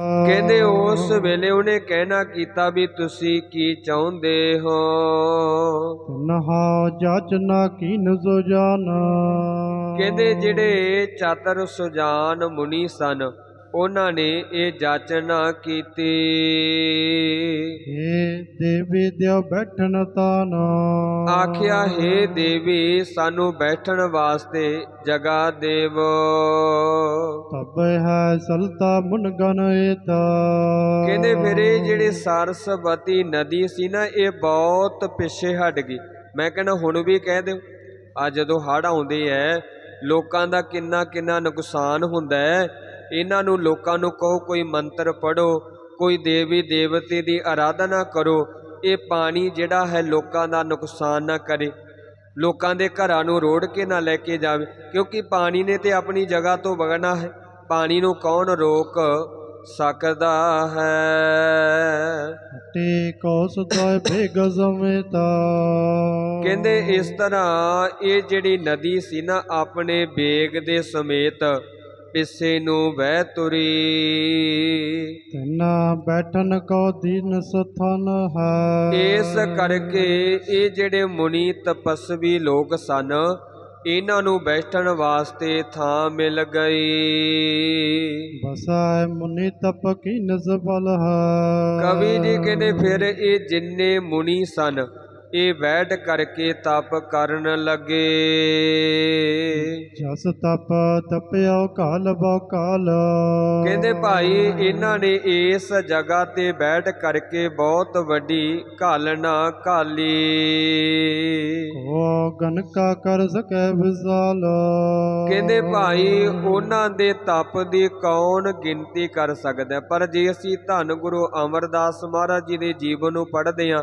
ਕਹਿੰਦੇ ਉਸ ਵੇਲੇ ਉਹਨੇ ਕਹਿਣਾ ਕੀਤਾ ਵੀ ਤੁਸੀਂ ਕੀ ਚਾਹੁੰਦੇ ਹੋ? ਨਹਾ ਜਾਚਨਾ ਕੀਨ ਸੋ ਜਾਨ ਕਹਿੰਦੇ ਜਿਹੜੇ ਚਾਤਰ ਸੁਜਾਨ ਮੁਨੀ ਸਨ ਉਹਨਾਂ ਨੇ ਇਹ ਜਾਚਨਾ ਕੀਤੀ। ਏ ਦੇਵੀ ਦਿਓ ਬੈਠਣ ਤਾਨ ਆਖਿਆ ਹੈ ਦੇਵੀ ਸਾਨੂੰ ਬੈਠਣ ਵਾਸਤੇ ਜਗ੍ਹਾ ਦੇਵੋ। ਤਬ ਹੈ ਸਲਤਾ ਮੁਨ ਗਨ ਏਤਾ। ਕਹਿੰਦੇ ਫਿਰ ਇਹ ਜਿਹੜੇ ਸਰਸਵਤੀ ਨਦੀ ਸੀ ਨਾ ਇਹ ਬਹੁਤ ਪਿੱਛੇ ਹਟ ਗਈ। ਮੈਂ ਕਹਿੰਦਾ ਹੁਣ ਵੀ ਕਹਿ ਦਿਓ। ਆ ਜਦੋਂ ਹੜ੍ਹ ਆਉਂਦੇ ਐ ਲੋਕਾਂ ਦਾ ਕਿੰਨਾ ਕਿੰਨਾ ਨੁਕਸਾਨ ਹੁੰਦਾ ਹੈ ਇਹਨਾਂ ਨੂੰ ਲੋਕਾਂ ਨੂੰ ਕਹੋ ਕੋਈ ਮੰਤਰ ਪੜੋ ਕੋਈ ਦੇਵੀ ਦੇਵਤੇ ਦੀ ਆਰਾਧਨਾ ਕਰੋ ਇਹ ਪਾਣੀ ਜਿਹੜਾ ਹੈ ਲੋਕਾਂ ਦਾ ਨੁਕਸਾਨ ਨਾ ਕਰੇ। ਲੋਕਾਂ ਦੇ ਘਰਾਂ ਨੂੰ ਰੋੜ ਕੇ ਨਾ ਲੈ ਕੇ ਜਾਵੇ ਕਿਉਂਕਿ ਪਾਣੀ ਨੇ ਤੇ ਆਪਣੀ ਜਗ੍ਹਾ ਤੋਂ ਵਗਣਾ ਹੈ। ਪਾਣੀ ਨੂੰ ਕੌਣ ਰੋਕ ਸਕਦਾ ਹੈ? ਤੇ ਕੌਸ ਦੋਇ ਬੇਗ ਜ਼ਮੇਤਾ ਕਹਿੰਦੇ ਇਸ ਤਰ੍ਹਾਂ ਇਹ ਜਿਹੜੀ ਨਦੀ ਸੀ ਨਾ ਆਪਣੇ ਬੇਗ ਦੇ ਸਮੇਤ ਪਿੱਛੇ ਨੂੰ ਵਹਿ ਤੁਰੀ। ਤਿਨਾ ਬੈਠਨ ਕੋ ਦੀਨ ਸਥਨ ਹੈ। ਇਸ ਕਰਕੇ ਇਹ ਜਿਹੜੇ ਮੁਨੀ ਤਪਸਵੀ ਲੋਕ ਸਨ ਇਹਨਾਂ ਨੂੰ ਬੈਠਣ ਵਾਸਤੇ ਥਾਂ ਮਿਲ ਗਈ। ਬਸੈ ਮੁਨੀ ਤਪ ਕੀ ਨਜ਼ਬਲ ਹੈ। ਕਵੀ ਜੀ ਕਹਿੰਦੇ ਫਿਰ ਇਹ ਜਿੰਨੇ ਮੁਨੀ ਸਨ ਇਹ ਬੈਠ ਕਰਕੇ ਤਪ ਕਰਨ ਲੱਗੇ। ਜਸ ਤਪ ਤਪਿਓ ਕਾਲ ਬੋ ਕਾਲ। ਕਹਿੰਦੇ ਭਾਈ ਇਹਨਾਂ ਨੇ ਇਸ ਜਗ੍ਹਾ ਤੇ ਬੈਠ ਕਰਕੇ ਬਹੁਤ ਵੱਡੀ ਘਾਲਣਾ ਘਾਲੀ। ਕੋ ਗਨ ਕਾ ਕਰ ਸਕੈ ਵਿਸਾਲ। ਕਹਿੰਦੇ ਭਾਈ ਉਹਨਾਂ ਦੇ ਤਪ ਦੀ ਕੌਣ ਗਿਣਤੀ ਕਰ ਸਕਦਾ? ਪਰ ਜੇ ਅਸੀਂ ਧੰਨ ਗੁਰੂ ਅਮਰਦਾਸ ਮਹਾਰਾਜ ਜੀ ਦੇ ਜੀਵਨ ਨੂੰ ਪੜ੍ਹਦੇ ਹਾਂ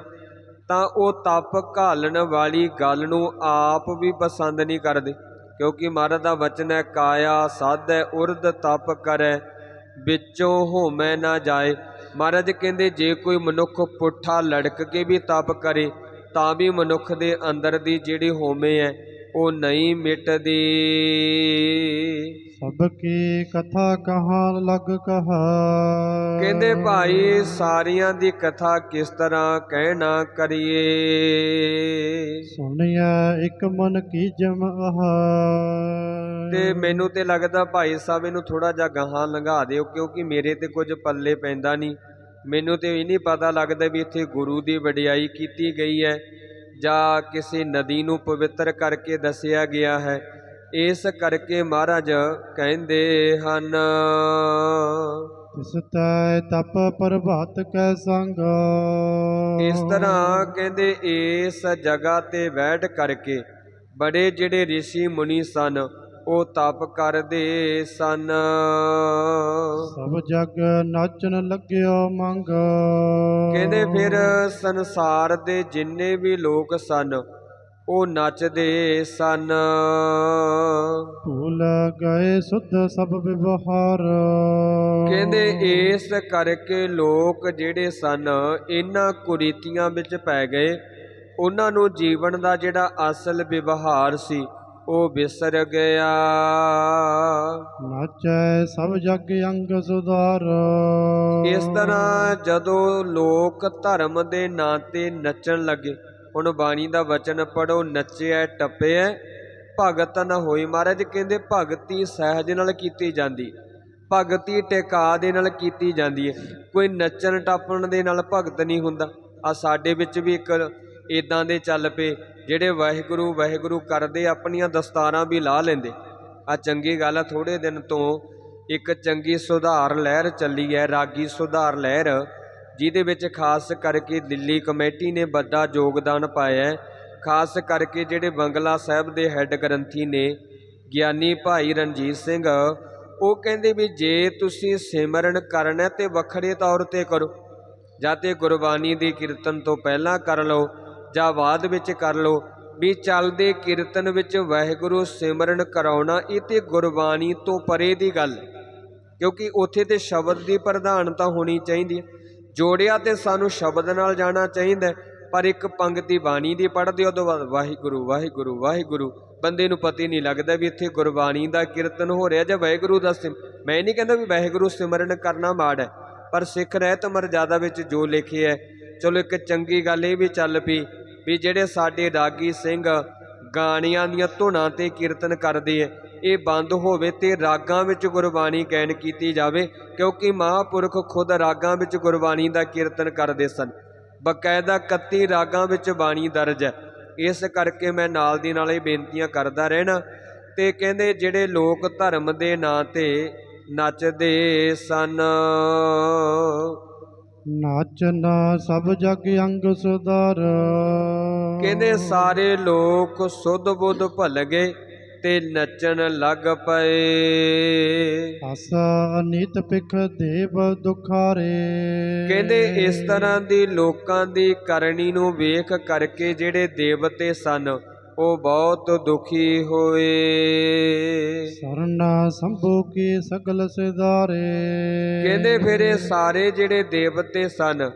ਤਾਂ ਉਹ ਤਪ ਘਾਲਣ ਵਾਲੀ ਗੱਲ ਨੂੰ ਆਪ ਵੀ ਪਸੰਦ ਨਹੀਂ ਕਰਦੇ, ਕਿਉਂਕਿ ਮਹਾਰਾਜ ਦਾ ਵਚਨ ਹੈ, ਕਾਇਆ ਸਾਧੈ ਉਰਦ ਤਪ ਕਰੈ, ਵਿੱਚੋਂ ਹੋਮੈ ਨਾ ਜਾਏ। ਮਹਾਰਾਜ ਕਹਿੰਦੇ, ਜੇ ਕੋਈ ਮਨੁੱਖ ਪੁੱਠਾ ਲੜਕ ਕੇ ਵੀ ਤਪ ਕਰੇ, ਤਾਂ ਵੀ ਮਨੁੱਖ ਦੇ ਅੰਦਰ ਦੀ ਜਿਹੜੀ ਹੋਮੇ ਹੈ ਉਹ ਨਹੀਂ ਮਿਟਦੀ। ਸਭ ਕੀ ਕਥਾ ਕਹਾਂ ਲਗ ਕਹਾ। ਕਹਿੰਦੇ ਭਾਈ ਸਾਰੀਆਂ ਦੀ ਕਥਾ ਕਿਸ ਤਰ੍ਹਾਂ ਕਹਿਣਾ ਕਰੀਏ। ਸੁਣਿਆ ਇੱਕ ਮਨ ਕੀ ਜਮ ਆਹ। ਤੇ ਮੈਨੂੰ ਤੇ ਲੱਗਦਾ ਭਾਈ ਸਾਹਿਬ ਇਹਨੂੰ ਥੋੜਾ ਜਿਹਾ ਗਾਹਾਂ ਲੰਘਾ ਦਿਓ ਕਿਉਂਕਿ ਮੇਰੇ ਤੇ ਕੁਝ ਪੱਲੇ ਪੈਂਦਾ ਨਹੀਂ। ਮੈਨੂੰ ਤੇ ਇਹ ਨਹੀਂ ਪਤਾ ਲੱਗਦਾ ਵੀ ਇੱਥੇ ਗੁਰੂ ਦੀ ਵਡਿਆਈ ਕੀਤੀ ਗਈ ਹੈ। ਜਾਂ ਕਿਸੇ ਨਦੀ ਨੂੰ ਪਵਿੱਤਰ ਕਰਕੇ ਦੱਸਿਆ ਗਿਆ ਹੈ। ਇਸ ਕਰਕੇ ਮਹਾਰਾਜ ਕਹਿੰਦੇ ਹਨ ਤਿਸ ਤੈ ਤਪ ਪ੍ਰਭਾਤ ਕੈ ਸੰਗ। ਇਸ ਤਰ੍ਹਾਂ ਕਹਿੰਦੇ ਇਸ ਜਗ੍ਹਾ ਤੇ ਬੈਠ ਕਰਕੇ ਬੜੇ ਜਿਹੜੇ ઋષਿ ਮੁਨੀ ਸਨ ਉਹ ਤਪ ਕਰਦੇ ਸਨ। ਸਭ ਜਗ ਨਾਚਨ ਲੱਗਿਓ ਮੰਗ। ਕਹਿੰਦੇ ਫਿਰ ਸੰਸਾਰ ਦੇ ਜਿੰਨੇ ਵੀ ਲੋਕ ਸਨ ਉਹ ਨੱਚਦੇ ਸਨ। ਭੂਲ ਗਏ ਸੁਧ ਸਭ ਵਿਵਹਾਰ। ਕਹਿੰਦੇ ਇਸ ਕਰਕੇ ਲੋਕ ਜਿਹੜੇ ਸਨ ਇਹਨਾਂ ਕੁਰੀਤੀਆਂ ਵਿੱਚ ਪੈ ਗਏ। ਉਹਨਾਂ ਨੂੰ ਜੀਵਨ ਦਾ ਜਿਹੜਾ ਅਸਲ ਵਿਵਹਾਰ ਸੀ ਉਹ ਵਿਸਰ ਗਿਆ। ਨਾਚੈ ਸਭ ਜਗ ਅੰਗ ਸੁਧਾਰ। ਇਸ ਤਰ੍ਹਾਂ ਜਦੋਂ ਲੋਕ ਧਰਮ ਦੇ ਨਾਂ ਤੇ ਨੱਚਣ ਲੱਗੇ ਹੁਣ ਬਾਣੀ ਦਾ ਵਚਨ ਪੜੋ ਨੱਚਿਆ ਟੱਪਿਆ ਭਗਤ ਨਾ ਹੋਈ। ਮਹਾਰਾਜ ਕਹਿੰਦੇ ਭਗਤੀ ਸਹਿਜ ਨਾਲ ਕੀਤੀ ਜਾਂਦੀ ਭਗਤੀ ਟਿਕਾ ਦੇ ਨਾਲ ਕੀਤੀ ਜਾਂਦੀ ਹੈ। ਕੋਈ ਨੱਚਣ ਟੱਪਣ ਦੇ ਨਾਲ ਭਗਤ ਨਹੀਂ ਹੁੰਦਾ। ਆ ਸਾਡੇ ਵਿੱਚ ਵੀ ਇੱਕ ਇਦਾਂ ਦੇ ਚੱਲ ਪਏ, ਜਿਹੜੇ ਵਾਹਿਗੁਰੂ ਵਾਹਿਗੁਰੂ ਕਰਦੇ, ਆਪਣੀਆਂ ਦਸਤਾਰਾਂ ਵੀ ਲਾ ਲੈਂਦੇ। ਆ ਚੰਗੀ ਗੱਲ ਆ ਥੋੜੇ ਦਿਨ ਤੋਂ ਇੱਕ ਚੰਗੀ ਸੁਧਾਰ ਲਹਿਰ ਚੱਲੀ ਹੈ ਰਾਗੀ ਸੁਧਾਰ ਲਹਿਰ, ਜਿਹਦੇ ਵਿੱਚ ਖਾਸ ਕਰਕੇ ਦਿੱਲੀ ਕਮੇਟੀ ਨੇ ਵੱਡਾ ਯੋਗਦਾਨ ਪਾਇਆ ਖਾਸ ਕਰਕੇ ਜਿਹੜੇ ਬੰਗਲਾ ਸਾਹਿਬ ਦੇ ਹੈੱਡ ਗ੍ਰੰਥੀ ਨੇ, ਗਿਆਨੀ ਭਾਈ ਰਣਜੀਤ ਸਿੰਘ, ਉਹ ਕਹਿੰਦੇ ਵੀ ਜੇ ਤੁਸੀਂ ਸਿਮਰਨ ਕਰਨਾ ਹੈ ਤੇ ਵੱਖਰੇ ਤੌਰ ਤੇ ਕਰੋ। ਜਾਂ ਤੇ ਗੁਰਬਾਣੀ ਦੀ ਕੀਰਤਨ ਤੋਂ ਪਹਿਲਾਂ ਕਰ ਲਓ। ਜਾਂ ਬਾਅਦ ਵਿੱਚ ਕਰ ਲਓ। ਵੀ ਚੱਲਦੇ ਕੀਰਤਨ ਵਿੱਚ ਵਾਹਿਗੁਰੂ ਸਿਮਰਨ ਕਰਾਉਣਾ ਇਹ ਤੇ ਗੁਰਬਾਣੀ ਤੋਂ ਪਰੇ ਦੀ ਗੱਲ। ਕਿਉਂਕਿ ਉੱਥੇ ਤੇ ਸ਼ਬਦ ਦੀ ਪ੍ਰਧਾਨਤਾ ਹੋਣੀ ਚਾਹੀਦੀ ਹੈ। ਜੋੜਿਆ ਤੇ ਸਾਨੂੰ ਸ਼ਬਦ ਨਾਲ ਜਾਣਾ ਚਾਹੀਦਾ ਪਰ ਇੱਕ ਪੰਗਤੀ ਬਾਣੀ ਦੀ ਪੜ੍ਹਦੇ ਉਦੋਂ ਬਾਅਦ ਵਾਹਿਗੁਰੂ ਵਾਹਿਗੁਰੂ ਵਾਹਿਗੁਰੂ। ਬੰਦੇ ਨੂੰ ਪਤਾ ਹੀ ਨਹੀਂ ਲੱਗਦਾ ਵੀ ਇੱਥੇ ਗੁਰਬਾਣੀ ਦਾ ਕੀਰਤਨ ਹੋ ਰਿਹਾ ਜਾਂ ਵਾਹਿਗੁਰੂ ਦਾ ਸਿਮ, ਮੈਂ ਨਹੀਂ ਕਹਿੰਦਾ ਵੀ ਵਾਹਿਗੁਰੂ ਸਿਮਰਨ ਕਰਨਾ ਮਾੜਾ ਹੈ, ਪਰ ਸਿੱਖ ਰਹਿਤ ਮਰਜ਼ਾਦਾ ਵਿੱਚ ਜੋ ਲਿਖਿਆ ਹੈ ਚਲੋ ਇੱਕ ਚੰਗੀ ਗੱਲ ਇਹ ਵੀ ਚੱਲ ਪਈ ਵੀ ਜਿਹੜੇ ਸਾਡੇ ਰਾਗੀ ਸਿੰਘ ਗਾਣੀਆਂ ਦੀਆਂ ਧੁਨਾਂ ਤੇ ਕੀਰਤਨ ਕਰਦੇ ਐ ਇਹ ਬੰਦ ਹੋਵੇ ਤੇ ਰਾਗਾਂ ਵਿੱਚ ਗੁਰਬਾਣੀ ਗਾਇਨ ਕੀਤੀ ਜਾਵੇ, ਕਿਉਂਕਿ ਮਹਾਪੁਰਖ ਖੁਦ ਰਾਗਾਂ ਵਿੱਚ ਗੁਰਬਾਣੀ ਦਾ ਕੀਰਤਨ ਕਰਦੇ ਸਨ। ਬਕਾਇਦਾ 31 ਰਾਗਾਂ ਵਿੱਚ ਬਾਣੀ ਦਰਜ ਹੈ। ਇਸ ਕਰਕੇ ਮੈਂ ਨਾਲ ਦੀ ਨਾਲ ਇਹ ਬੇਨਤੀਆਂ ਕਰਦਾ ਰਹਿਣਾ ਤੇ ਕਹਿੰਦੇ ਜਿਹੜੇ ਲੋਕ ਧਰਮ ਦੇ ਨਾਂ ਤੇ ਨੱਚਦੇ ਸਨ। ਨਾਚਨਾ ਸਭ ਜਗ ਅੰਗ ਸੁਧਾਰ। ਕਹਿੰਦੇ ਸਾਰੇ ਲੋਕ ਸੁਧ ਬੁੱਧ ਭੁੱਲ ਗਏ ਤੇ ਨੱਚਣ ਲੱਗ ਪਏ। ਆਸਾ ਅਨੀਤ ਪਿਖ ਦੇਵ ਦੁਖਾਰੇ। ਕਹਿੰਦੇ ਇਸ ਤਰ੍ਹਾਂ ਦੀ ਲੋਕਾਂ ਦੀ ਕਰਨੀ ਨੂੰ ਵੇਖ ਕਰਕੇ ਜਿਹੜੇ ਦੇਵਤੇ ਸਨ ਉਹ ਬਹੁਤ ਦੁਖੀ ਹੋਏ। ਸਰਨਾ ਸੰਭੂ ਕੀ ਸਗਲ ਸਿਧਾਰੇ। ਕਹਿੰਦੇ ਫਿਰ ਇਹ ਸਾਰੇ ਜਿਹੜੇ ਦੇਵਤੇ ਸਨ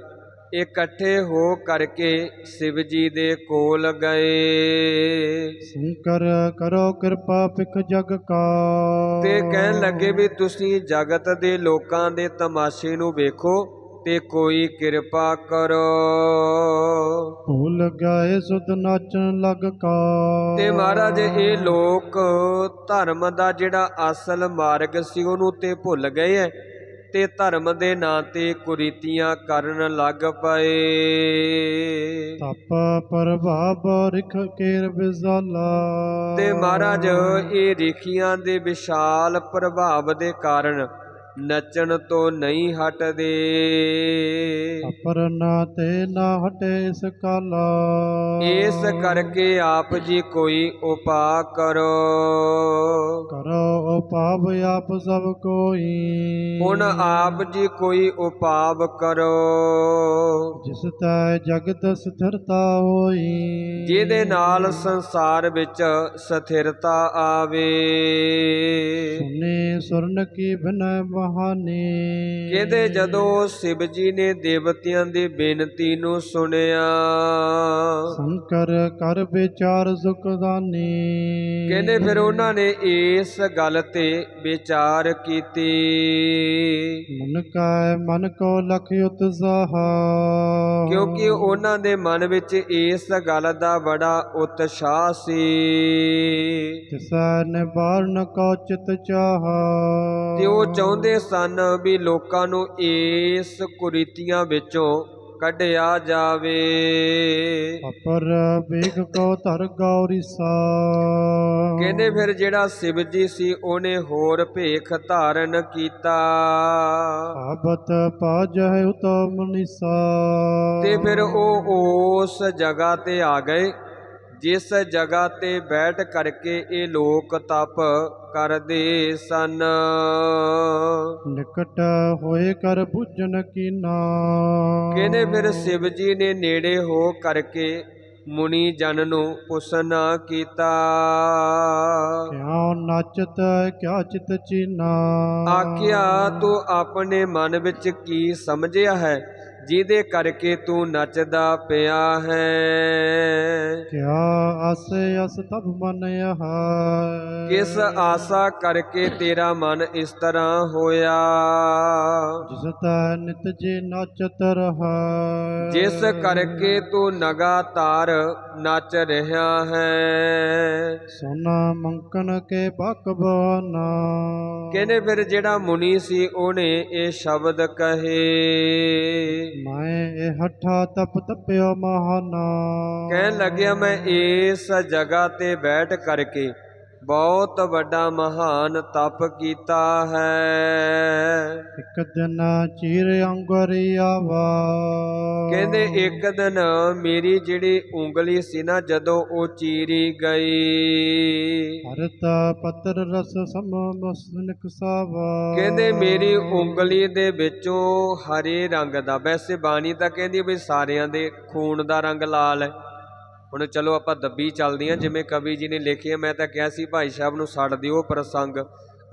ਇਕੱਠੇ ਹੋ ਕਰਕੇ ਸ਼ਿਵ ਜੀ ਦੇ ਕੋਲ ਗਏ। ਸ਼ੰਕਰ ਕਰੋ ਕਿਰਪਾ ਪਿਖ ਜਗ ਕਾ। ਤੇ ਕਹਿਣ ਲੱਗੇ ਵੀ ਤੁਸੀਂ ਜਗਤ ਦੇ ਲੋਕਾਂ ਦੇ ਤਮਾਸ਼ੇ ਨੂੰ ਵੇਖੋ ਤੇ ਕੋਈ ਕਿਰਪਾ ਕਰੋ। ਭੂਲ ਗਏ ਸੁਧ ਨਾਚਣ ਲਗ ਕਾ। ਤੇ ਮਹਾਰਾਜ ਇਹ ਲੋਕ ਧਰਮ ਦਾ ਜਿਹੜਾ ਅਸਲ ਮਾਰਗ ਸੀ ਉਹਨੂੰ ਤੇ ਭੁੱਲ ਗਏ ਐ। ਤੇ ਧਰਮ ਦੇ ਨਾਂ ਤੇ ਕੁਰੀਤੀਆਂ ਕਰਨ ਲੱਗ ਪਏ। ਤਪ ਪ੍ਰਭਾਵ ਰਿਖ ਕੇਰ ਵਿਜ਼ਾਲਾ ਤੇ ਮਹਾਰਾਜ ਇਹ ਰਿਖੀਆਂ ਦੇ ਵਿਸ਼ਾਲ ਪ੍ਰਭਾਵ ਦੇ ਕਾਰਨ ਨੱਚਣ ਤੋਂ ਨਹੀਂ ਹਟਦੇ। ਅਪਰਨਾ ਤੇ ਨਾ ਹਟੇ ਇਸ ਕਾਲਾ। ਇਸ ਕਰਕੇ ਆਪ ਜੀ ਕੋਈ ਉਪਾਅ ਕਰੋ। ਕਰੋ ਉਪਾਵ ਆਪ ਸਭ ਕੋਈ। ਹੁਣ ਆਪ ਜੀ ਕੋਈ ਉਪਾਅ ਕਰੋ। ਜਿਸ ਤੈ ਜਗਤ ਸਥਿਰਤਾ ਹੋਈ। ਜਿਹਦੇ ਨਾਲ ਸੰਸਾਰ ਵਿੱਚ ਸਥਿਰਤਾ ਆਵੇ। ਸੁਨੇ ਸੁਰਨ ਕੀ ਬਿਨੈ ਬਹਾਨੀ। ਕਹਿੰਦੇ ਜਦੋਂ ਸ਼ਿਵ ਜੀ ਨੇ ਦੇਵਤਿਆਂ ਦੀ ਬੇਨਤੀ ਨੂੰ ਸੁਣਿਆ? ਸ਼ੰਕਰ ਕਰ ਵਿਚਾਰ ਸੁਖਦਾਨੀ। ਕਹਿੰਦੇ ਫਿਰ ਉਹਨਾਂ ਨੇ ਇਸ ਗੱਲ ਤੇ ਵਿਚਾਰ ਕੀਤੀ। ਮਨ ਕਾ ਮਨ ਕੋ ਲਖ ਉਤਸਾਹ ਕਿਉਂਕਿ ਉਹਨਾਂ ਦੇ ਮਨ ਵਿੱਚ ਇਸ ਗੱਲ ਦਾ ਬੜਾ ਉਤਸ਼ਾਹ ਸੀ। ਤਿਸੈ ਨਿਵਾਰਨ ਕੋ ਚਿਤ ਚਾਹ। ਤੇ ਉਹ ਚਾਹੁੰਦੇ ਸਨ ਵੀ ਲੋਕਾਂ ਨੂੰ ਇਸ ਕੁਰੀਤੀਆਂ ਵਿੱਚੋਂ ਕੱਢਿਆ ਜਾਵੇ। ਅਪਰ ਵੇਗ ਕੋ ਧਰ ਗੌਰੀਸਾ ਕਹਿੰਦੇ ਫਿਰ ਜਿਹੜਾ ਸ਼ਿਵ ਜੀ ਸੀ ਉਹਨੇ ਹੋਰ ਭੇਖ ਧਾਰਨ ਕੀਤਾ। ਆਬਤ ਪਾਜਹਿ ਉਤਮ ਨਿਸਾ। ਤੇ ਫਿਰ ਉਹ ਉਸ ਜਗ੍ਹਾ ਤੇ ਆ ਗਏ। ਜਿਸ ਜਗ੍ਹਾ ਤੇ ਬੈਠ ਕਰਕੇ ਇਹ ਲੋਕ ਤਪ ਕਰਦੇ ਸਨ। ਨਿਕਟ ਹੋਏ ਕਰ ਬੁੱਝਨ ਕੀਨਾ। ਕਹਿੰਦੇ ਫਿਰ ਸ਼ਿਵ ਜੀ ਨੇ ਨੇੜੇ ਹੋ ਕਰਕੇ ਮੁਨੀ ਜਨ ਨੂੰ ਪੁੱਛਣਾ ਕੀਤਾ। ਕਿਉ ਨਚਤ ਕਿਆ ਚਿਤ ਚੀਨਾ। ਆਖਿਆ ਤੂੰ ਆਪਣੇ ਮਨ ਵਿੱਚ ਕੀ ਸਮਝਿਆ ਹੈ? ਜਿਹਦੇ ਕਰਕੇ ਤੂੰ ਨੱਚਦਾ ਪਿਆ ਹੈ। ਕਿਆ ਆਸੇ ਅਸ ਤਬ ਮਨ ਆਹ। ਕਿਸ ਆਸਾ ਕਰਕੇ ਤੇਰਾ ਮਨ ਇਸ ਤਰ੍ਹਾਂ ਹੋਇਆ? ਜਿਸ ਤੈ ਨਿਤ ਜੇ ਨਚਤ ਰਹਾ। ਜਿਸ ਕਰਕੇ ਤੂੰ ਲਗਾਤਾਰ ਨੱਚ ਰਿਹਾ ਹੈ। ਸੋਨਾ ਮੰਕਨ ਕੇ ਬਕਬਾਨਾ। ਕਹਿੰਦੇ ਫਿਰ ਜਿਹੜਾ ਮੁਨੀ ਸੀ ਉਹਨੇ ਇਹ ਸ਼ਬਦ ਕਹੇ। ਮੈਂ ਇਹ ਹੱਠਾ ਤਪ ਤਪਿਓ ਮਹਾਨਾ। ਕਹਿਣ ਲੱਗਿਆ ਮੈਂ ਇਸ ਜਗ੍ਹਾ ਤੇ ਬੈਠ ਕਰਕੇ ਬਹੁਤ ਵੱਡਾ ਮਹਾਨ ਤਪ ਕੀਤਾ ਹੈ। ਇੱਕ ਦਿਨ ਚੀਰ ਅੰਗਰੀ ਆਵਾ। ਕਹਿੰਦੇ ਇੱਕ ਦਿਨ ਮੇਰੀ ਜਿਹੜੀ ਉਂਗਲੀ ਸੀ ਨਾ ਜਦੋਂ ਉਹ ਚੀਰੀ ਗਈ। ਹਰਤ ਪਤਰ ਰਸ ਸਮ ਮਸਨਕ ਸਾਵਾ ਕਹਿੰਦੇ ਮੇਰੀ ਉਂਗਲੀ ਦੇ ਵਿੱਚੋਂ ਹਰੇ ਰੰਗ ਦਾ ਵੈਸੇ ਬਾਣੀ ਤਾਂ ਕਹਿੰਦੀ ਵੀ ਸਾਰਿਆਂ ਦੇ ਖੂਨ ਦਾ ਰੰਗ ਲਾਲ ਹੈ। ਹੁਣ ਚਲੋ ਆਪਾਂ ਦੱਬੀ ਚੱਲਦੇ ਹਾਂ, ਜਿਵੇਂ ਕਵੀ ਜੀ ਨੇ ਲਿਖਿਆ ਮੈਂ ਤਾਂ ਕਿਹਾ ਸੀ ਭਾਈ ਸਾਹਿਬ ਨੂੰ ਛੱਡ ਦਿਓ ਪ੍ਰਸੰਗ,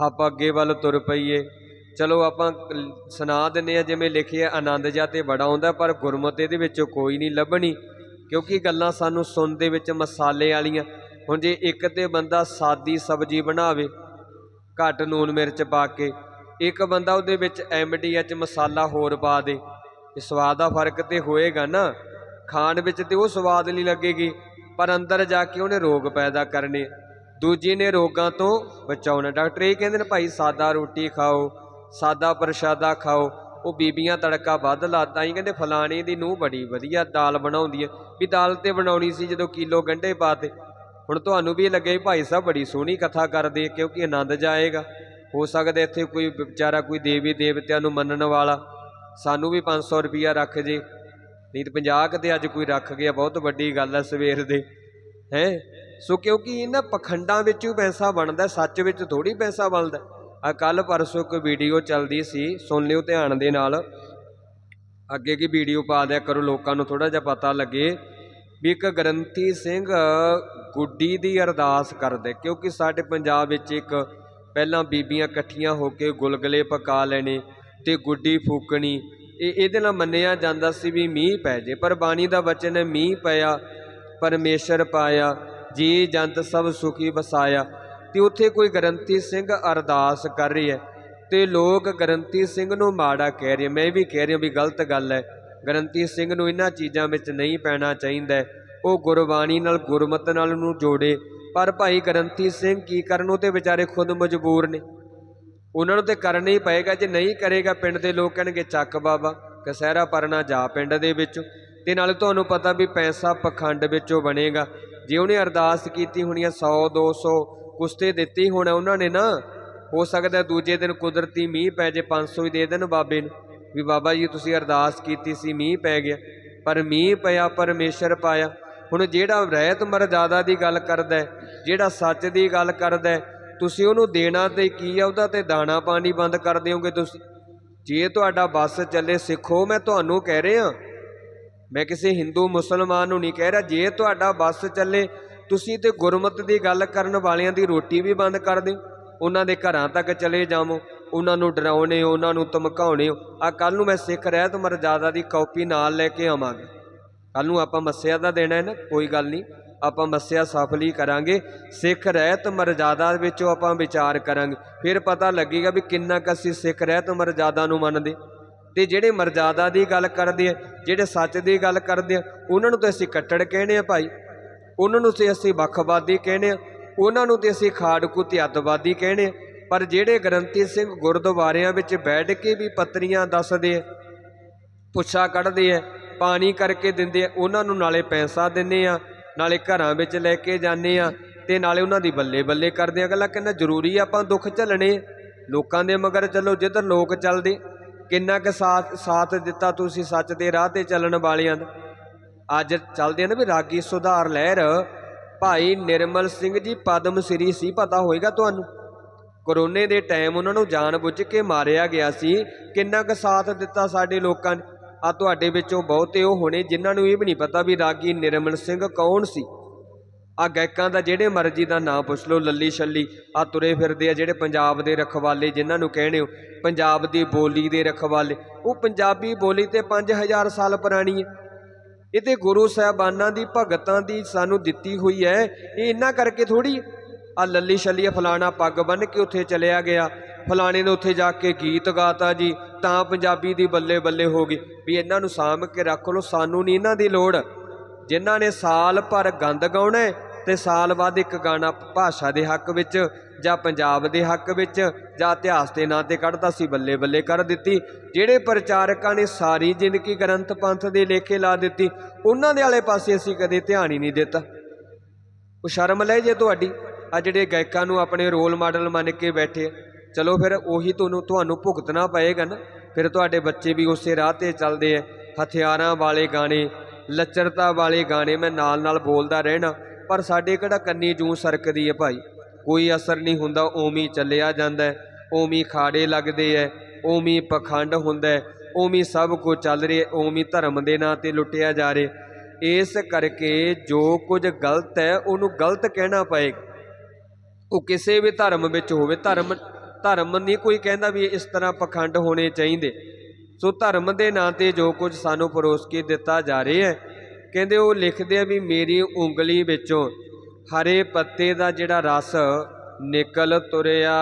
ਆਪਾਂ ਅੱਗੇ ਵੱਲ ਤੁਰ ਪਈਏ। ਚਲੋ ਆਪਾਂ ਸੁਣਾ ਦਿੰਨੇ ਆ ਜਿਵੇਂ ਲਿਖਿਆ ਆਨੰਦ ਜਾ ਤੇ ਬੜਾ ਆਉਂਦਾ, ਪਰ ਗੁਰਮਤਿ ਇਹਦੇ ਵਿੱਚੋਂ ਕੋਈ ਨਹੀਂ ਲੱਭਣੀ, ਕਿਉਂਕਿ ਗੱਲਾਂ ਸਾਨੂੰ ਸੁਣ ਦੇ ਵਿੱਚ ਮਸਾਲੇ ਵਾਲੀਆਂ। ਹੁਣ ਜੇ ਇੱਕ ਤੇ ਬੰਦਾ ਸਾਦੀ ਸਬਜ਼ੀ ਬਣਾਵੇ, ਘੱਟ ਨੂਨ ਮਿਰਚ ਪਾ ਕੇ, ਇੱਕ ਬੰਦਾ ਉਹਦੇ ਵਿੱਚ ਐਮਡੀਐਚ ਮਸਾਲਾ ਹੋਰ ਪਾ ਦੇ, ਇਹ ਸਵਾਦ ਦਾ ਫ਼ਰਕ ਤੇ ਹੋਏਗਾ ਨਾ। ਖਾਣ ਵਿੱਚ ਤੇ ਉਹ ਸਵਾਦ ਨਹੀਂ ਲੱਗੇਗੀ, ਪਰ ਅੰਦਰ ਜਾ ਕੇ ਉਹਨੇ ਰੋਗ ਪੈਦਾ ਕਰਨੇ। ਦੂਜੀ ਨੇ ਰੋਗਾਂ ਤੋਂ ਬਚਾਉਣਾ। ਡਾਕਟਰ ਇਹ ਕਹਿੰਦੇ ਨੇ, ਭਾਈ, ਸਾਦਾ ਰੋਟੀ ਖਾਓ, ਸਾਦਾ ਪ੍ਰਸ਼ਾਦਾ ਖਾਓ, ਉਹ ਬੀਬੀਆਂ ਤੜਕਾ ਵੱਧ ਲਾਤਾ। ਹੀ ਕਹਿੰਦੇ, ਫਲਾਣੇ ਦੀ ਨੂੰਹ ਬੜੀ ਵਧੀਆ ਦਾਲ ਬਣਾਉਂਦੀ ਹੈ। ਵੀ ਦਾਲ ਤੇ ਬਣਾਉਣੀ ਸੀ ਜਦੋਂ ਕਿਲੋ ਗੰਢੇ ਪਾਤੇ ਹੁਣ ਤੁਹਾਨੂੰ ਵੀ ਇਹ ਲੱਗੇ ਵੀ ਭਾਈ ਸਾਹਿਬ ਬੜੀ ਸੋਹਣੀ ਕਥਾ ਕਰਦੇ, ਕਿਉਂਕਿ ਆਨੰਦ ਜਾਏਗਾ। ਹੋ ਸਕਦਾ ਇੱਥੇ ਕੋਈ ਵਿਚਾਰਾ ਕੋਈ ਦੇਵੀ ਦੇਵਤਿਆਂ ਨੂੰ ਮੰਨਣ ਵਾਲਾ। ਸਾਨੂੰ ਵੀ 500 ਰੁਪਿਆ ਰੱਖ ਜੇ। ਨਹੀਂ ਤਾਂ 50 ਕੁ ਅੱਜ ਕੋਈ ਰੱਖ ਗਿਆ, ਬਹੁਤ ਵੱਡੀ ਗੱਲ ਹੈ ਸਵੇਰ ਦੇ, ਹੈ? ਸੋ ਕਿਉਂਕਿ ਇਹਨਾਂ ਪਖੰਡਾਂ ਵਿੱਚ ਹੀ ਪੈਸਾ ਬਣਦਾ, ਸੱਚ ਵਿੱਚ ਥੋੜੀ ਪੈਸਾ ਬਣਦਾ। ਆ ਕੱਲ ਪਰਸੋਂ ਇੱਕ ਵੀਡੀਓ ਚੱਲਦੀ ਸੀ, ਸੁਣ ਲਿਓ ਧਿਆਨ ਦੇ ਨਾਲ। ਅੱਗੇ ਕੀ ਵੀਡੀਓ ਪਾ ਦਿਆ ਕਰੋ, ਲੋਕਾਂ ਨੂੰ ਥੋੜਾ ਜਿਹਾ ਪਤਾ ਲੱਗੇ ਵੀ ਇੱਕ ਗ੍ਰੰਥੀ ਸਿੰਘ ਗੁੱਡੀ ਦੀ ਅਰਦਾਸ ਕਰਦੇ, ਕਿਉਂਕਿ ਸਾਡੇ ਪੰਜਾਬ ਵਿੱਚ ਇੱਕ ਪਹਿਲਾਂ ਬੀਬੀਆਂ ਇਕੱਠੀਆਂ ਹੋ ਕੇ ਗੁਲਗਲੇ ਪਕਾ ਲੈਣੇ ਤੇ ਗੁੱਡੀ ਫੂਕਣੀ ਇਹ ਇਹਦੇ ਨਾਲ ਮੰਨਿਆ ਜਾਂਦਾ ਸੀ ਵੀ ਮੀਂਹ ਪੈ ਜੇ, ਪਰ ਬਾਣੀ ਦਾ ਬਚਨ ਹੈ, ਮੀਂਹ ਪਿਆ, ਪਰਮੇਸ਼ਰ ਪਾਇਆ, ਜੀ ਜੰਤ ਸਭ ਸੁਖੀ ਵਸਾਇਆ। ਤੇ ਉੱਥੇ ਕੋਈ ਗ੍ਰੰਥੀ ਸਿੰਘ ਅਰਦਾਸ ਕਰ ਰਹੀ ਹੈ ਤੇ ਲੋਕ ਗ੍ਰੰਥੀ ਸਿੰਘ ਨੂੰ ਮਾੜਾ ਕਹਿ ਰਹੇ ਮੈਂ ਵੀ ਕਹਿ ਰਿਹਾ ਵੀ ਗਲਤ ਗੱਲ ਹੈ। ਗ੍ਰੰਥੀ ਸਿੰਘ ਨੂੰ ਇਹਨਾਂ ਚੀਜ਼ਾਂ ਵਿੱਚ ਨਹੀਂ ਪੈਣਾ ਚਾਹੀਦਾ ਉਹ ਗੁਰਬਾਣੀ ਨਾਲ, ਗੁਰਮਤ ਨਾਲ ਨੂੰ ਜੋੜੇ। ਪਰ ਭਾਈ ਗ੍ਰੰਥੀ ਸਿੰਘ ਕੀ ਕਰਨ, ਉਹ ਤੇ ਵਿਚਾਰੇ ਖੁਦ ਮਜਬੂਰ ਨੇ। ਉਹਨਾਂ ਨੂੰ ਤੇ ਕਰਨਾ ਹੀ ਪਏਗਾ, ਜੇ ਨਹੀਂ ਕਰੇਗਾ ਪਿੰਡ ਦੇ ਲੋਕ ਕਹਿਣਗੇ, ਚੱਕ ਬਾਬਾ, ਕਸਹਿਰਾ ਪਰਨਾ ਜਾ ਪਿੰਡ ਦੇ ਵਿੱਚ। ਤੇ ਨਾਲੇ ਤੁਹਾਨੂੰ ਪਤਾ ਵੀ ਪੈਸਾ ਪਖੰਡ ਵਿੱਚੋਂ ਬਣੇਗਾ। ਜੇ ਉਹਨੇ ਅਰਦਾਸ ਕੀਤੀ ਹੋਣੀ ਆ 100 200 ਕੁਸਤੇ ਦਿੱਤੀ ਹੋਣਾ ਉਹਨਾਂ ਨੇ ਨਾ, ਹੋ ਸਕਦਾ ਦੂਜੇ ਦਿਨ ਕੁਦਰਤੀ ਮੀਂਹ ਪੈ ਜੇ 500 ਹੀ ਦੇ ਦੇਣ ਬਾਬੇ ਨੂੰ। ਵੀ ਬਾਬਾ ਜੀ, ਤੁਸੀਂ ਅਰਦਾਸ ਕੀਤੀ ਸੀ, ਮੀਂਹ ਪੈ ਗਿਆ। ਪਰ ਮੀਂਹ ਪਿਆ, ਪਰਮੇਸ਼ਰ ਪਾਇਆ। ਹੁਣ ਜਿਹੜਾ ਰਹਿਤ ਮਰਜ਼ਾਦਾ ਦੀ ਗੱਲ ਕਰਦਾ ਜਿਹੜਾ ਸੱਚ ਦੀ ਗੱਲ ਕਰਦਾ ਤੁਸੀਂ ਉਹਨੂੰ ਦੇਣਾ ਤੇ ਕੀ ਆ, ਉਹਦਾ ਤੇ ਦਾਣਾ ਪਾਣੀ ਬੰਦ ਕਰ ਦਿਓਗੇ ਤੁਸੀਂ। ਜੇ ਤੁਹਾਡਾ ਬੱਸ ਚੱਲੇ, ਸਿੱਖੋ, ਮੈਂ ਤੁਹਾਨੂੰ ਕਹਿ ਰਿਹਾ। ਮੈਂ ਕਿਸੇ ਹਿੰਦੂ, ਮੁਸਲਮਾਨ ਨੂੰ ਨਹੀਂ ਕਹਿ ਰਿਹਾ। ਜੇ ਤੁਹਾਡਾ ਬੱਸ ਚੱਲੇ, ਤੁਸੀਂ ਤੇ ਗੁਰਮਤ ਦੀ ਗੱਲ ਕਰਨ ਵਾਲਿਆਂ ਦੀ ਰੋਟੀ ਵੀ ਬੰਦ ਕਰ ਦਿਓ। ਉਹਨਾਂ ਦੇ ਘਰਾਂ ਤੱਕ ਚਲੇ ਜਾਵੋ। ਉਹਨਾਂ ਨੂੰ ਡਰਾਉਣੇ ਹੋ, ਉਹਨਾਂ ਨੂੰ ਧਮਕਾਉਣੇ ਹੋ। ਆ ਕੱਲ ਨੂੰ ਮੈਂ ਸਿੱਖ ਰਹਿਤ ਮਰਜ਼ਾਦਾ ਦੀ ਕਾਪੀ ਨਾਲ ਲੈ ਕੇ ਆਵਾਂਗਾ। ਕੱਲ ਨੂੰ ਆਪਾਂ ਮੱਸਿਆ ਦਾ ਦੇਣਾ ਹੈ ਨਾ, ਕੋਈ ਗੱਲ ਨਹੀਂ। ਆਪਾਂ ਮੱਸਿਆ ਸਫਲੀ ਕਰਾਂਗੇ, ਸਿੱਖ ਰਹਿਤ ਮਰਜ਼ਾਦਾ ਵਿੱਚੋਂ ਆਪਾਂ ਵਿਚਾਰ ਕਰਾਂਗੇ। ਫਿਰ ਪਤਾ ਲੱਗੇਗਾ ਵੀ ਕਿੰਨਾ ਕੁ ਅਸੀਂ ਸਿੱਖ ਰਹਿਤ ਮਰਜ਼ਾਦਾ ਨੂੰ ਮੰਨਦੇ। ਤੇ ਜਿਹੜੇ ਮਰਜ਼ਾਦਾ ਦੀ ਗੱਲ ਕਰਦੇ ਆ, ਜਿਹੜੇ ਸੱਚ ਦੀ ਗੱਲ ਕਰਦੇ ਆ, ਉਹਨਾਂ ਨੂੰ ਤਾਂ ਅਸੀਂ ਕੱਟੜ ਕਹਿੰਦੇ ਆ ਭਾਈ। ਉਹਨਾਂ ਨੂੰ ਤੇ ਅਸੀਂ ਵੱਖਵਾਦੀ ਕਹਿੰਦੇ ਆ, ਉਹਨਾਂ ਨੂੰ ਤੇ ਅਸੀਂ ਖਾੜਕੂ ਤੇ ਅੱਤਵਾਦੀ ਕਹਿੰਦੇ ਆ। ਪਰ ਜਿਹੜੇ ਗ੍ਰੰਥੀ ਸਿੰਘ ਗੁਰਦੁਆਰਿਆਂ ਵਿੱਚ ਬੈਠ ਕੇ ਵੀ ਪੱਤਰੀਆਂ ਦੱਸਦੇ ਆ, ਪੁੱਛਾ ਕੱਢਦੇ ਆ, ਪਾਣੀ ਕਰਕੇ ਦਿੰਦੇ ਆ, ਉਹਨਾਂ ਨੂੰ ਨਾਲੇ ਪੈਸਾ ਦਿੰਨੇ ਆ ਨਾਲੇ ਘਰਾਂ ਵਿੱਚ ਲੈ ਕੇ ਜਾਂਦੇ ਆ ਤੇ ਨਾਲੇ ਉਹਨਾਂ ਦੀ ਬੱਲੇ ਬੱਲੇ ਕਰਦੇ ਆ ਗੱਲਾਂ ਕਿੰਨਾ ਜ਼ਰੂਰੀ ਆ ਆਪਾਂ ਦੁੱਖ ਝੱਲਣੇ। ਲੋਕਾਂ ਦੇ ਮਗਰ ਚੱਲੋ, ਜਿੱਧਰ ਲੋਕ ਚੱਲਦੇ, ਕਿੰਨਾ ਕੁ ਸਾਥ ਸਾਥ ਦਿੱਤਾ ਤੁਸੀਂ ਸੱਚ ਦੇ ਰਾਹ ਤੇ ਚੱਲਣ ਵਾਲਿਆਂ ਦਾ। ਅੱਜ ਚੱਲਦੇ ਆ ਨਾ ਵੀ ਰਾਗੀ ਸੁਧਾਰ ਲਹਿਰ। ਭਾਈ ਨਿਰਮਲ ਸਿੰਘ ਜੀ, ਪਦਮ ਸ੍ਰੀ ਸੀ, ਪਤਾ ਹੋਏਗਾ ਤੁਹਾਨੂੰ? ਕਰੋਨੇ ਦੇ ਟਾਈਮ ਉਹਨਾਂ ਨੂੰ ਜਾਣ-ਬੁੱਝ ਕੇ ਮਾਰਿਆ ਗਿਆ ਸੀ। ਕਿੰਨਾ ਕੁ ਸਾਥ ਦਿੱਤਾ ਸਾਡੇ ਲੋਕਾਂ ਨੇ। ਆ ਤੁਹਾਡੇ ਵਿੱਚੋਂ ਬਹੁਤੇ ਉਹ ਹੋਣੇ ਜਿਨ੍ਹਾਂ ਨੂੰ ਇਹ ਵੀ ਨਹੀਂ ਪਤਾ ਵੀ ਰਾਗੀ ਨਿਰਮਲ ਸਿੰਘ ਕੌਣ ਸੀ। ਆ ਗਾਇਕਾਂ ਦਾ ਜਿਹੜੇ ਮਰਜ਼ੀ ਦਾ ਨਾਂ ਪੁੱਛ ਲਓ, ਲੱਲੀ ਛੱਲੀ। ਆ ਤੁਰੇ ਫਿਰਦੇ ਆ ਜਿਹੜੇ ਪੰਜਾਬ ਦੇ ਰਖਵਾਲੇ, ਜਿਨ੍ਹਾਂ ਨੂੰ ਕਹਿੰਦੇ ਹੋ, ਪੰਜਾਬ ਦੀ ਬੋਲੀ ਦੇ ਰਖਵਾਲੇ। ਉਹ ਪੰਜਾਬੀ ਬੋਲੀ ਤੇ 5000 ਸਾਲ ਪੁਰਾਣੀ ਹੈ। ਇਹ ਤੇ ਗੁਰੂ ਸਾਹਿਬਾਨਾਂ ਦੀ ਭਗਤਾਂ ਦੀ ਸਾਨੂੰ ਦਿੱਤੀ ਹੋਈ ਹੈ, ਇਹ ਇੰਨਾ ਕਰਕੇ ਥੋੜੀ ਆ ਲੱਲੀ ਛੱਲੀ ਫਲਾਣਾ ਪੱਗ ਬੰਨ ਕੇ ਉੱਥੇ ਚਲਿਆ ਗਿਆ। ਫਲਾਣੇ ਨੇ ਉੱਥੇ ਜਾ ਕੇ ਗੀਤ ਗਾਤਾ ਜੀ, ਤਾਂ ਪੰਜਾਬੀ ਦੀ ਬੱਲੇ ਬੱਲੇ ਹੋ ਗਈ। ਵੀ ਇਹਨਾਂ ਨੂੰ ਸਾਂਭ ਕੇ ਰੱਖ ਲਓ, ਸਾਨੂੰ ਨਹੀਂ ਇਹਨਾਂ ਦੀ ਲੋੜ। ਜਿਨ੍ਹਾਂ ਨੇ ਸਾਲ ਭਰ ਗੰਦ ਗਾਉਣਾ ਹੈ ਤੇ ਸਾਲ ਬਾਅਦ ਇੱਕ ਗਾਣਾ ਭਾਸ਼ਾ ਦੇ ਹੱਕ ਵਿੱਚ ਜਾਂ ਪੰਜਾਬ ਦੇ ਹੱਕ ਵਿੱਚ ਜਾਂ ਇਤਿਹਾਸ ਦੇ ਨਾਂ ਤੇ ਕੱਢਦਾ ਸੀ, ਬੱਲੇ ਬੱਲੇ ਕਰ ਦਿੱਤੀ। ਜਿਹੜੇ ਪ੍ਰਚਾਰਕਾਂ ਨੇ ਸਾਰੀ ਜ਼ਿੰਦਗੀ ਗ੍ਰੰਥ ਪੰਥ ਦੇ ਲੇਖੇ ਲਾ ਦਿੱਤੀ, ਉਹਨਾਂ ਦੇ ਵਾਲੇ ਪਾਸੇ ਅਸੀਂ ਕਦੇ ਧਿਆਨ ਹੀ ਨਹੀਂ ਦਿੱਤਾ। ਉਹ ਸ਼ਰਮ ਲੈ ਜੇ ਤੁਹਾਡੀ। ਆ ਜਿਹੜੇ ਗਾਇਕਾਂ ਨੂੰ ਆਪਣੇ ਰੋਲ ਮਾਡਲ ਮੰਨ ਕੇ ਬੈਠੇ ਚਲੋ ਫਿਰ ਉਹੀ ਤੁਹਾਨੂੰ ਤੁਹਾਨੂੰ ਭੁਗਤਣਾ ਪਏਗਾ ਨਾ। ਫਿਰ ਤੁਹਾਡੇ ਬੱਚੇ ਵੀ ਉਸੇ ਰਾਹ ਤੇ ਚੱਲਦੇ ਆ। ਹਥਿਆਰਾਂ ਵਾਲੇ ਗਾਣੇ ਲੱਚਰਤਾ ਵਾਲੇ ਗਾਣੇ ਮੈਂ ਨਾਲ ਨਾਲ ਬੋਲਦਾ ਰਹਿਣਾ। ਪਰ ਸਾਡੇ ਕਿਹੜਾ ਕੰਨੀ ਜੂੰ ਸਰਕਦੀ ਹੈ ਭਾਈ? ਕੋਈ ਅਸਰ ਨਹੀਂ ਹੁੰਦਾ ਓਮੀ ਚੱਲਿਆ ਜਾਂਦਾ ਹੈ, ਖਾੜੇ ਲੱਗਦੇ ਐ ਓਮੀ ਪਖੰਡ ਹੁੰਦਾ ਹੈ, ਸਭ ਕੁਝ ਚੱਲ ਰਿਹਾ ਓਮੀ ਧਰਮ ਦੇ ਨਾਂ ਤੇ ਲੁੱਟਿਆ ਜਾ ਰਿਹਾ। ਇਸ ਕਰਕੇ ਜੋ ਕੁਝ ਗਲਤ ਹੈ ਉਹਨੂੰ ਗਲਤ ਕਹਿਣਾ ਪਏਗਾ। ਉਹ ਕਿਸੇ ਵੀ ਧਰਮ ਵਿੱਚ ਹੋਵੇ ਧਰਮ ਧਰਮ ਨਹੀਂ, ਕੋਈ ਕਹਿੰਦਾ ਵੀ ਇਸ ਤਰ੍ਹਾਂ ਪਖੰਡ ਹੋਣੇ ਚਾਹੀਦੇ। ਸੋ ਧਰਮ ਦੇ ਨਾਂ ਤੇ ਜੋ ਕੁਝ ਸਾਨੂੰ ਪਰੋਸ ਕੇ ਦਿੱਤਾ ਜਾ ਰਿਹਾ ਹੈ, ਕਹਿੰਦੇ ਉਹ ਲਿਖਦੇ ਆ ਵੀ ਮੇਰੀ ਉਂਗਲੀ ਵਿੱਚੋਂ ਹਰੇ ਪੱਤੇ ਦਾ ਜਿਹੜਾ ਰਸ ਨਿਕਲ ਤੁਰਿਆ।